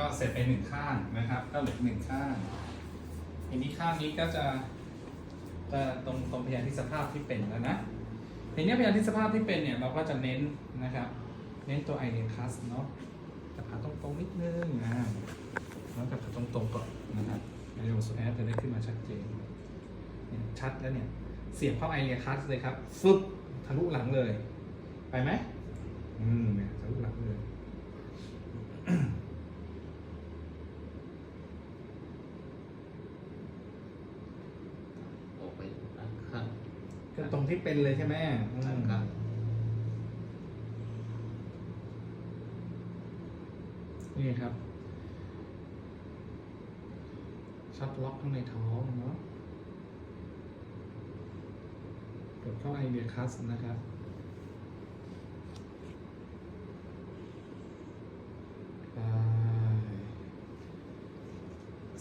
ก็เสร็จไปหนึ่งข้างนะครับ ก็เหลือหนึ่งข้างทีนี้ข้างนี้ก็จะจะตรงตรงพยานที่สภาพที่เป็นแล้วนะทีนี้พยานที่สภาพที่เป็นเนี่ยเราก็จะเน้นนะครับ เน้นตัวไอเดียคัสเนาะจะผ่าตรงๆนิดนึงอ่าแล้วจะผ่าตรงๆก่อนนะครับไอเดียวสูแอดจะได้ขึ้นมาชัดเจนชัดแล้วเนี่ยเสียบเข้าไอเดียคัสเลยครับฟึบทะลุหลังเลย ไปไหมอืมเนี่ยทะลุหลังเลย ออกไปด้านข้าง ก็ ตรงที่เป็นเลยใช่ไหมอืมด้านข้างนี่ครับชัดล็อกข้างในท้องเนาะกดเข้าไอเดียคัสนะครับ ไป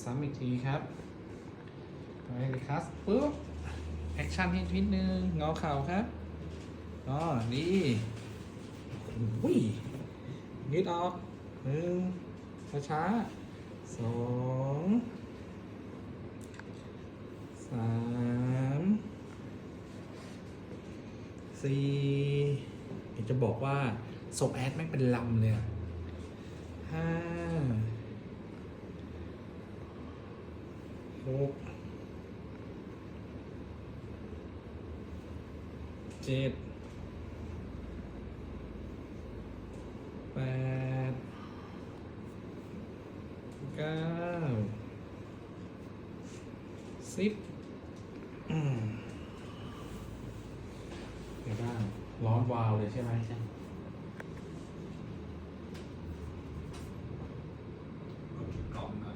ซ้ำอีกทีครับไอเดียคัสปุ๊บ แอคชั่นให้นิดนึงงอเข่าครับอ๋อนี่โอ้ยนิดออกหนึ่งช้าๆสองสามสี่เห็นจะบอกว่าส่งแอดแม่งเป็นลำเลยห้าหก จ็ดแปดเก้าสิบเดี๋ยวบ้างร้อนวาวเลยใช่ไหมใช่ กล่องนะ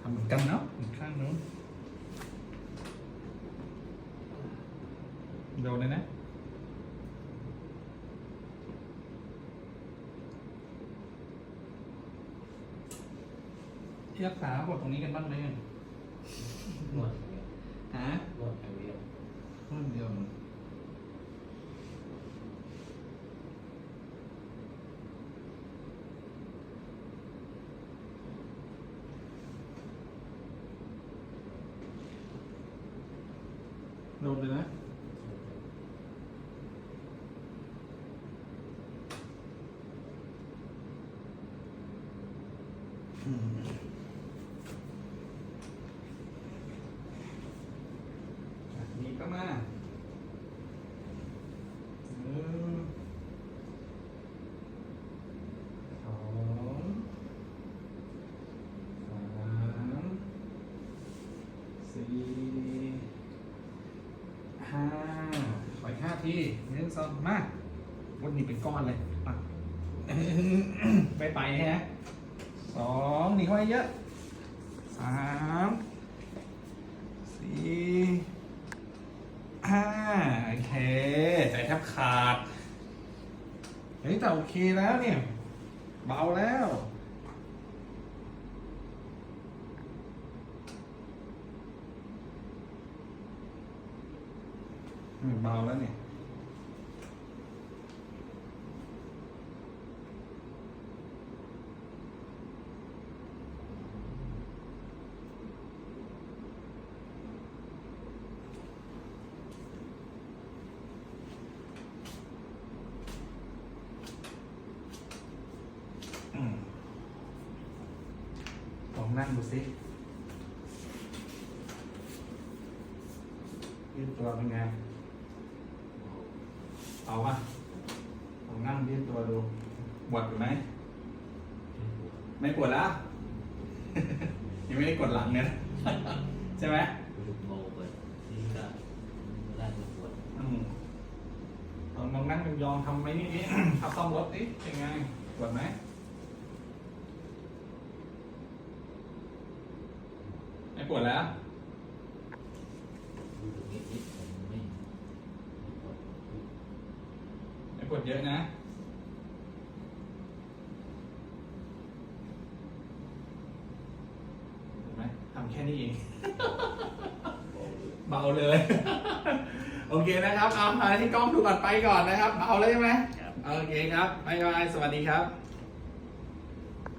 ทำเหมือนกันเนาะอีกข้างนู้น โดนเลยนะที่รักษาปวดตรงนี้กันบ้างไหมนวดอย่างเดียวฮะนวดอย่างเดียวรุ่นเดียวโดนเลยนะ จาก นี้ก็มาหนึ่งสองสามสี่ห้าขออีกห้าทีหนึ่งสองมาวันนี้เป็นก้อนเลยอะไปไปฮะ สองหนีเข้าไปเยอะสามสี่ห้าโอเค ใจแทบขาด เฮ้ย แต่โอเคแล้วเนี่ย เบาแล้วเบาแล้วเนี่ย นั่งดูสิยืดตัวเป็นไง เอาวะนั่งยืดตัวดูปวดอยู่ไหม ไม่ปวดแล้ว ยังไม่ได้กดหลังเนี่ยใช่ไหมลูกโมเปิดนี่ก็ได้จะปวดอืมลองลองนั่งยองๆทำไหมนี่นี่ขับซ่อมรถดิเป็นไง ปวดไหม ไม่ปวดแล้วดูตรงนี้นิดผมไม่ปวดไม่ปวดเยอะนะเห็นไหมทำแค่นี้เอง เบาเลย โอเคนะครับเอามาที่กล้องดูก่อนไปก่อนนะครับ เบาเลยใช่ไหมครับโอเคครับบ๊ายบายสวัสดีครับ